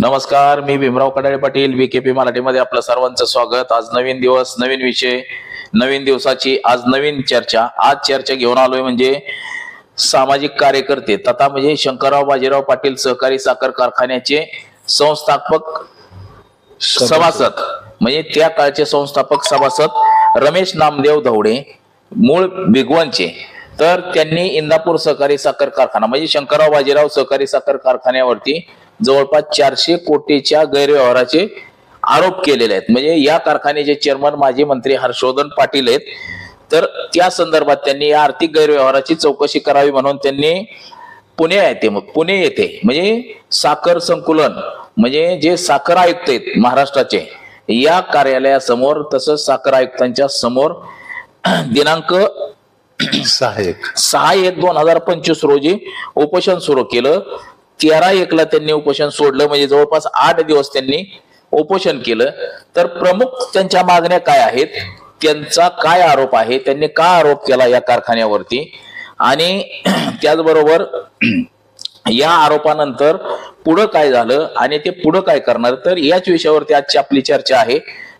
नमस्कार मी भीमराव कडाळे पाटील बीकेपी मराठीमध्ये आपलं सर्वांचं स्वागत. आज नवीन दिवस नवीन विषय नवीन दिवसाची आज नवीन चर्चा. आज चर्चा घेऊन आलोय म्हणजे सामाजिक कार्यकर्ते तथा म्हणजे शंकरराव बाजीराव पाटील सहकारी साखर कारखान्याचे संस्थापक सभासद. म्हणजे त्या काळचे संस्थापक सभासद रमेश नामदेव धवडे मूळ भिगवणचे. तर त्यांनी इंदापूर सहकारी साखर कारखाना म्हणजे शंकरराव बाजीराव सहकारी साखर कारखान्यावरती जवळपास चारशे कोटीच्या गैरव्यवहाराचे आरोप केलेले आहेत. म्हणजे या कारखान्याचे चेअरमन माजी मंत्री हर्षवर्धन पाटील आहेत तर त्या संदर्भात त्यांनी या आर्थिक गैरव्यवहाराची चौकशी करावी म्हणून त्यांनी पुणे येथे पुणे येथे म्हणजे साखर संकुलन म्हणजे जे साखर आयुक्त आहेत महाराष्ट्राचे या कार्यालयासमोर तसंच साखर आयुक्तांच्या समोर दिनांक सहा एक दोन हजार पंचवीस रोजी उपोषण सुरू केलं. तेरा एकला त्यांनी उपोषण सोडलं म्हणजे जवळपास आठ दिवस त्यांनी उपोषण केलं. तर प्रमुख त्यांच्या मागण्या काय आहेत? त्यांचा काय आरोप आहे? त्यांनी का आरोप केला या कारखान्यावरती? आणि त्याचबरोबर या आरोपानंतर पुढं काय झालं आणि ते पुढं काय करणार? तर याच विषयावरती आजची आपली चर्चा आहे.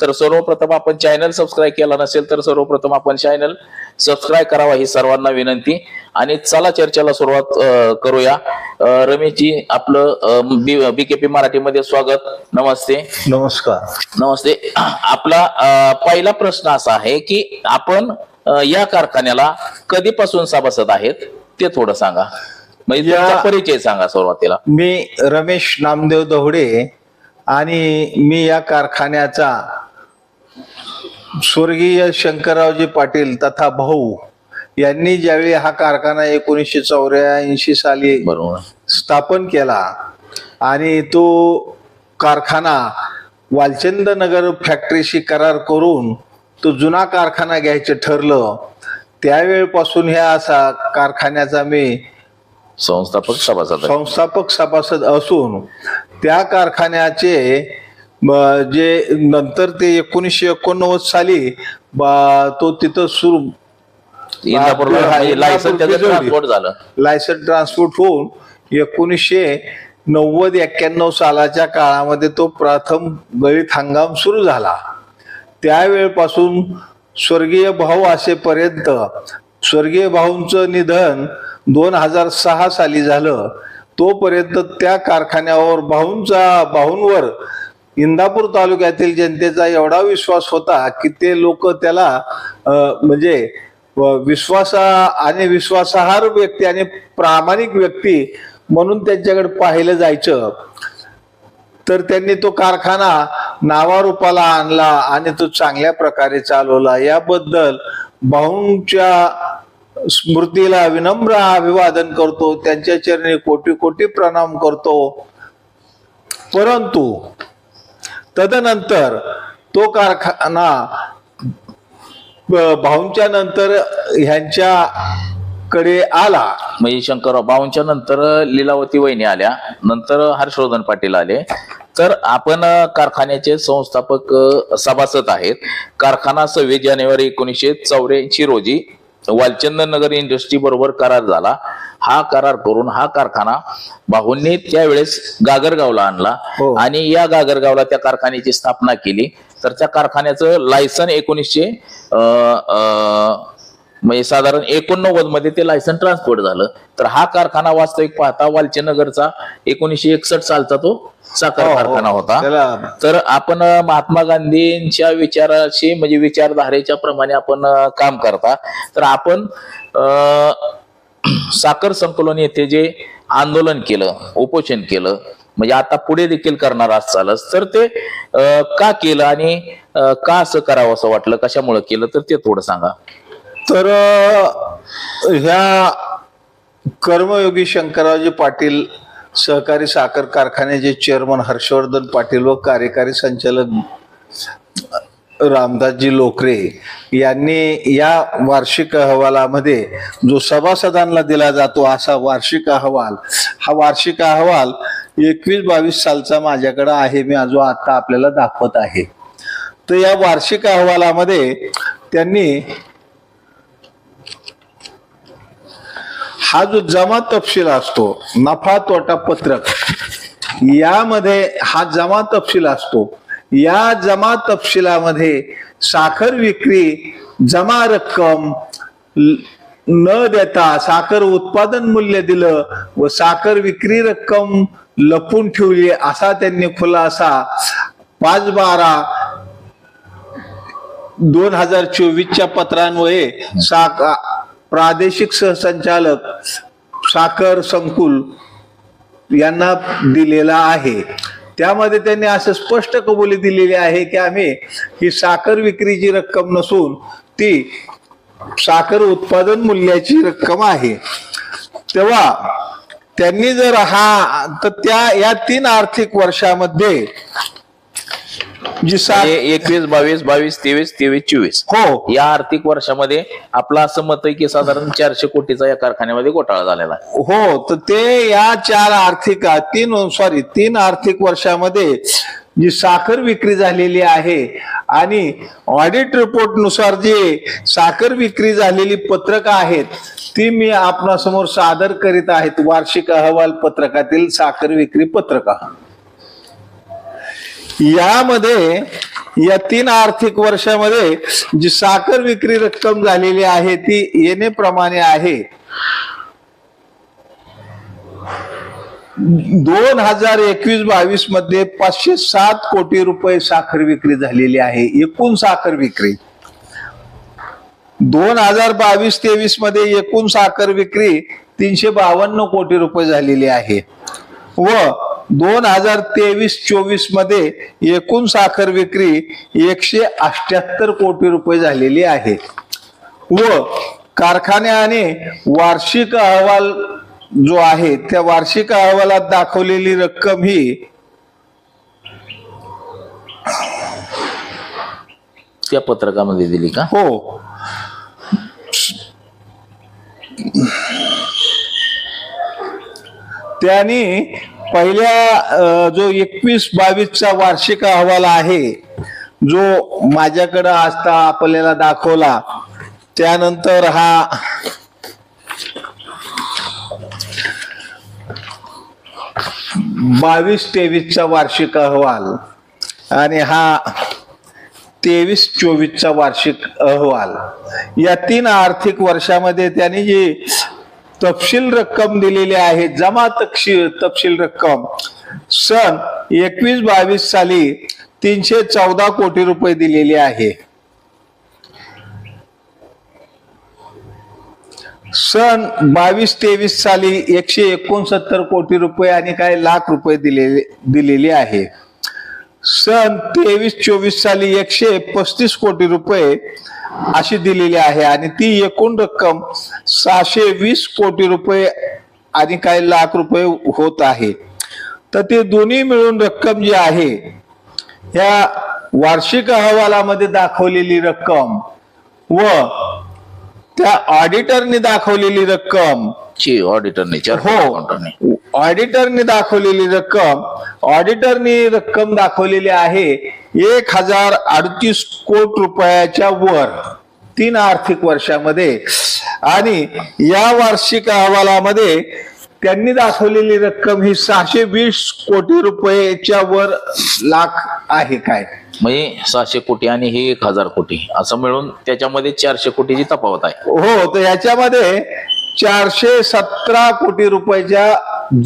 तर सर्वप्रथम आपण चॅनल सबस्क्राईब केला नसेल तर सर्वप्रथम आपण चॅनल सबस्क्राईब करावा ही सर्वांना विनंती. आणि चला चर्चेला सुरुवात करूया. रमेशजी आपलं बीकेपी मराठीमध्ये स्वागत. नमस्ते. नमस्कार. नमस्ते. आपला पहिला प्रश्न असा आहे की आपण या कारखान्याला कधीपासून सभासद आहेत? ते थोडं सांगा. म्हणजे परिचय सांगा सुरुवातीला. मी रमेश नामदेव दवडे आणि मी या कारखान्याचा स्वर्गीय शंकररावजी पाटील तथा भाऊ यांनी ज्यावेळी हा कारखाना एकोणीसशे चौऱ्याऐंशी साली स्थापन केला आणि तो कारखाना वालचंद नगर फॅक्टरीशी करार करून तो जुना कारखाना घ्यायचं ठरलं त्यावेळपासून ह्या असा कारखान्याचा मी संस्थापक सभासद. संस्थापक सभासद असून त्या कारखान्याचे जे नंतर ते एकोणीसशे एकोणनव्वद साली ब- तो तिथं सुरू इंदापूरला हा, म्हणजे लायसन त्याचं बिजवडी. ट्रान्सपोर्ट झालं. लायसन ट्रान्सपोर्ट होऊन एकोणीसशे नव्वद एक्क्याण्णव सालाच्या काळामध्ये तो प्रथम गळीत हंगाम सुरू झाला. त्यावेळपासून स्वर्गीय भाऊ असेपर्यंत स्वर्गीय भाऊंचं निधन दोन हजार सहा साली झालं. तोपर्यंत त्या कारखान्यावर भाऊंचा भाऊंवर इंदापूर तालुक्यातील जनतेचा एवढा विश्वास होता की ते लोक त्याला म्हणजे विश्वासा आणि विश्वासार्ह व्यक्ती आणि प्रामाणिक व्यक्ती म्हणून त्यांच्याकडे पाहिलं जायचं. तर त्यांनी तो कारखाना नावारूपाला आणला आणि तो चांगल्या प्रकारे चालवला. याबद्दल भाऊंच्या स्मृतीला विनम्र अभिवादन करतो त्यांच्या चरणी कोटी कोटी प्रणाम करतो. परंतु तदनंतर तो कारखाना भाऊंच्या नंतर ह्यांच्याकडे आला. म्हणजे शंकरराव बावनच्या नंतर लीलावती वहिनी आल्या. नंतर हर्षवर्धन पाटील आले. तर आपण कारखान्याचे संस्थापक सभासद आहेत. कारखाना सव्वीस जानेवारी एकोणीसशे चौऱ्याऐंशी रोजी वालचंद नगर इंडस्ट्री बरोबर करार झाला. हा करार करून हा कारखाना भाऊंनी त्यावेळेस गागरगावला आणला हो. आणि या गागरगावला त्या कारखान्याची स्थापना केली. तर त्या कारखान्याचं लायसन एकोणीसशे म्हणजे साधारण एकोणनव्वदमध्ये ते लायसन ट्रान्सपोर्ट झालं. तर हा कारखाना वास्तविक पाहता वालचेनगरचा एकोणीसशे एकसष्ट सालचा तो साखर हो, हो. कारखाना होता. तर आपण महात्मा गांधींच्या विचाराशी म्हणजे विचारधारेच्या प्रमाणे आपण काम करता. तर आपण साखर संकलन येथे जे आंदोलन केलं उपोषण केलं म्हणजे आता पुढे देखील करणार असालच तर ते का केलं आणि का असं करावं असं वाटलं? कशामुळे केलं? तर ते थोडं सांगा. तर ह्या कर्मयोगी शंकररावजी पाटील सहकारी साखर कारखान्याचे चेअरमन हर्षवर्धन पाटील व कार्यकारी संचालक रामदासजी लोकरे यांनी या वार्षिक अहवालामध्ये जो सभासदांना दिला जातो असा वार्षिक अहवाल हा वार्षिक अहवाल एकवीस बावीस सालचा माझ्याकडे आहे मी जो आता आपल्याला दाखवत आहे. तर या वार्षिक अहवालामध्ये त्यांनी हा जो जमा तपशील असतो नफा तोटा पत्रक यामध्ये हा जमा तपशील असतो. या जमा तपशिलामध्ये साखर विक्री जमा रक्कम न देता साखर उत्पादन मूल्य दिलं व साखर विक्री रक्कम लपून ठेवली असा त्यांनी खुलासा पाच बारा दोन हजार चोवीसच्या पत्रांमुळे साखर प्रादेशिक सहसंचालक साखर संकुल यांना दिलेला आहे. त्यामध्ये त्यांनी असं स्पष्ट कबुली दिलेली आहे की आम्ही ही साखर विक्रीची रक्कम नसून ती साखर उत्पादन मूल्याची रक्कम आहे. तेव्हा त्यांनी जर हा तर त्या या तीन आर्थिक वर्षामध्ये जी एकवीस बावीस बावीस तेवीस तेवीस चोवीस. हो. या आर्थिक वर्षामध्ये आपलं असं मत आहे की साधारण चारशे कोटीचा या कारखान्यामध्ये घोटाळा झालेला आहे. हो तर ते या चार आर्थिक तीन सॉरी तीन आर्थिक वर्षामध्ये जी साखर विक्री झालेली आहे आणि ऑडिट रिपोर्टनुसार जे साखर विक्री झालेली पत्रकं आहेत ती मी आपणासमोर सादर करीत आहेत. वार्षिक अहवाल पत्रकातील साखर विक्री पत्रका. यामध्ये या तीन आर्थिक वर्षामध्ये जी साखर विक्री रक्कम झालेली आहे ती येणेप्रमाणे आहे. दोन हजार एकवीस बावीसमध्ये पाचशे सात कोटी रुपये साखर विक्री झालेली आहे. एकूण साखर विक्री. दोन हजार बावीस तेवीसमध्ये एकूण साखर विक्री तीनशे बावन्न कोटी रुपये झालेली आहे. व दोन हजार तेवीस चोवीसमध्ये एकूण साखर विक्री एकशे अष्ट्याहत्तर कोटी रुपये झालेली आहे. व कारखान्याने वार्षिक अहवाल जो आहे त्या वार्षिक अहवालात दाखवलेली रक्कम ही त्या पत्रकामध्ये दिली का? हो. त्यांनी पहिल्या जो एकवीस बावीसचा वार्षिक अहवाल आहे जो माझ्याकडं असता आपल्याला दाखवला त्यानंतर हा बावीस तेवीसचा वार्षिक अहवाल आणि हा तेवीस चोवीसचा वार्षिक अहवाल. या तीन आर्थिक वर्षामध्ये त्यांनी जी तपशील रक्कम दिलेली आहे जमा तपशील तपशील रक्कम सन एकवीस बावीस साली तीनशे चौदा कोटी रुपये दिलेली आहे. सन बावीस तेवीस साली एकशे एकोणसत्तर कोटी रुपये आणि काही लाख रुपये दिलेले दिलेले आहे. सन तेवीस चोवीस साली एकशे पस्तीस कोटी रुपये अशी दिलेली आहे आणि ती एकूण रक्कम सहाशे वीस कोटी रुपये आणि काही लाख रुपये होत आहे. तर ते दोन्ही मिळून रक्कम जी आहे ह्या वार्षिक अहवालामध्ये दाखवलेली रक्कम व त्या ऑडिटरने दाखवलेली रक्कम. ची ऑडिटरने हो. ऑडिटरने दाखवलेली रक्कम ऑडिटरने रक्कम दाखवलेली आहे एक हजार अडतीस कोटी रुपयाच्या वर तीन आर्थिक वर्षामध्ये. आणि या वार्षिक अहवालामध्ये त्यांनी दाखवलेली रक्कम ही सहाशे वीस कोटी रुपयाच्या वर लाख आहे काय. म्हणजे सहाशे कोटी आणि हे एक हजार कोटी. असं मिळून त्याच्यामध्ये चारशे कोटीची तफावत आहे. हो तर याच्यामध्ये चारशे सतरा कोटी रुपयाच्या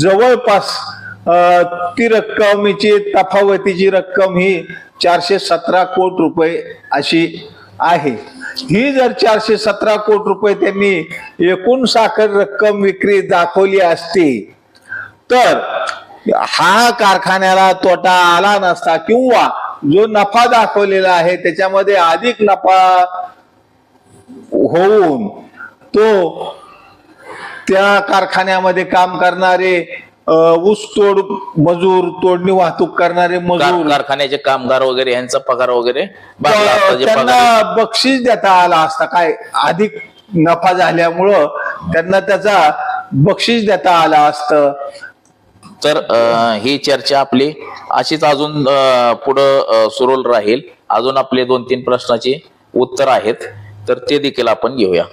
जवळपास ती रक्कमीची तफावतीची रक्कम ही चारशे सतरा कोटी रुपये अशी आहे. ही जर चारशे सतरा कोटी रुपये त्यांनी एकूण साखर रक्कम विक्री दाखवली असती तर हा कारखान्याला तोटा आला नसता किंवा जो नफा दाखवलेला आहे त्याच्यामध्ये अधिक नफा होऊन तो त्या कारखान्यामध्ये काम करणारे ऊस तोड मजूर तोडणी वाहतूक करणारे कार- मजूर. कारखान्याचे कामगार वगैरे यांचा पगार वगैरे त्यांना बक्षीस देता आला असता. काय? अधिक नफा झाल्यामुळं त्यांना त्याचा बक्षीस देता आला असतं. तर ही चर्चा आपली अशीच अजून पुढं सुरू राहील. अजून आपले दोन तीन प्रश्नाची उत्तर आहेत. तर ते देखील आपण घेऊया.